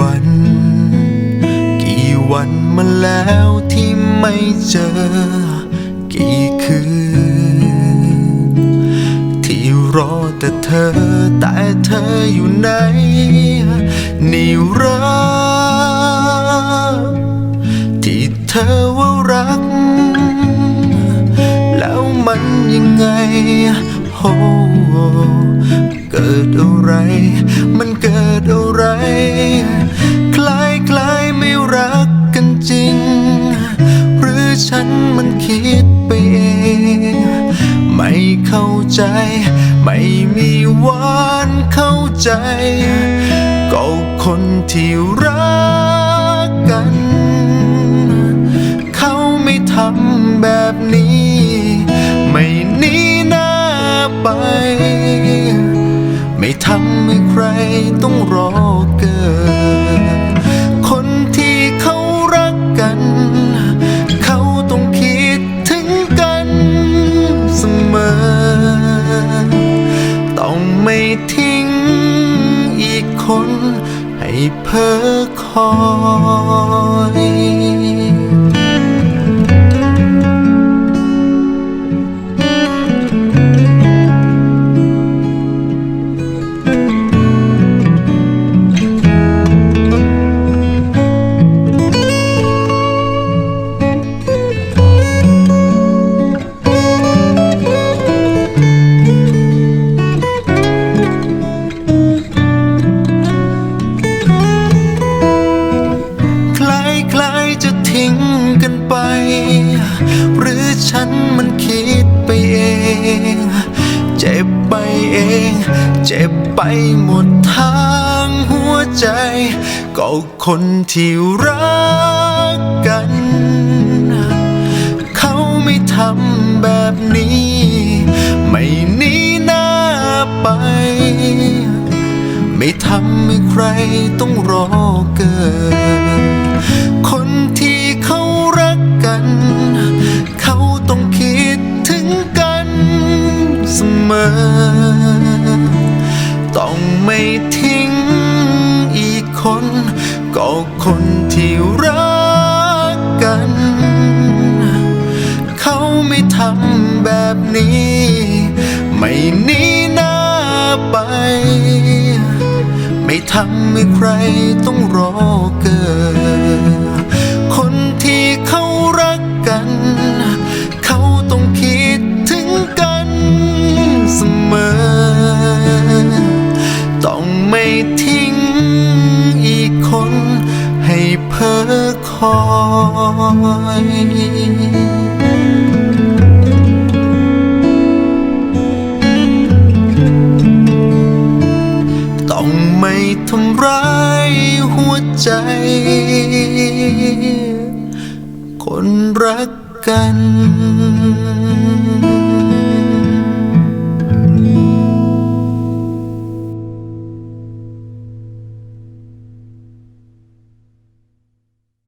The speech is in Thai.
วัน กี่วันมาแล้วที่ไม่เจอ กี่คืน ที่รอแต่เธอแต่เธออยู่ไหนนี่รักที่เธอว่ารัก แล้วมันยังไงโอ้เกิดอะไร ฉันมันคิดไปเอง ไม่เข้าใจ ไม่มีวันเข้าใจ ก็คนที่รักกัน เขาไม่ทำแบบนี้ ไม่นีหน้าไป ไม่ทำให้ใครต้องรอเกิน เพ้อคอย หรือฉันมันคิดไปเอง เจ็บไปเอง เจ็บไปหมดทางหัวใจ ก็คนที่รักกัน เขาไม่ทำแบบนี้ ไม่หนีหน้าไป ไม่ทำให้ใครต้องรอเกิดคน มอ ต้องไม่ทิ้งอีกคน ก็คนที่รักกัน เขาไม่ทำแบบนี้ ไม่หนีหน้าไป ไม่ทำให้ใครต้องรอเกิดคนที่เขารักกัน เขาต้องคิด สมอ ต้องไม่ทิ้งอีกคน ให้เพ้อคอยต้องไม่ทำร้ายหัวใจ คนรักกัน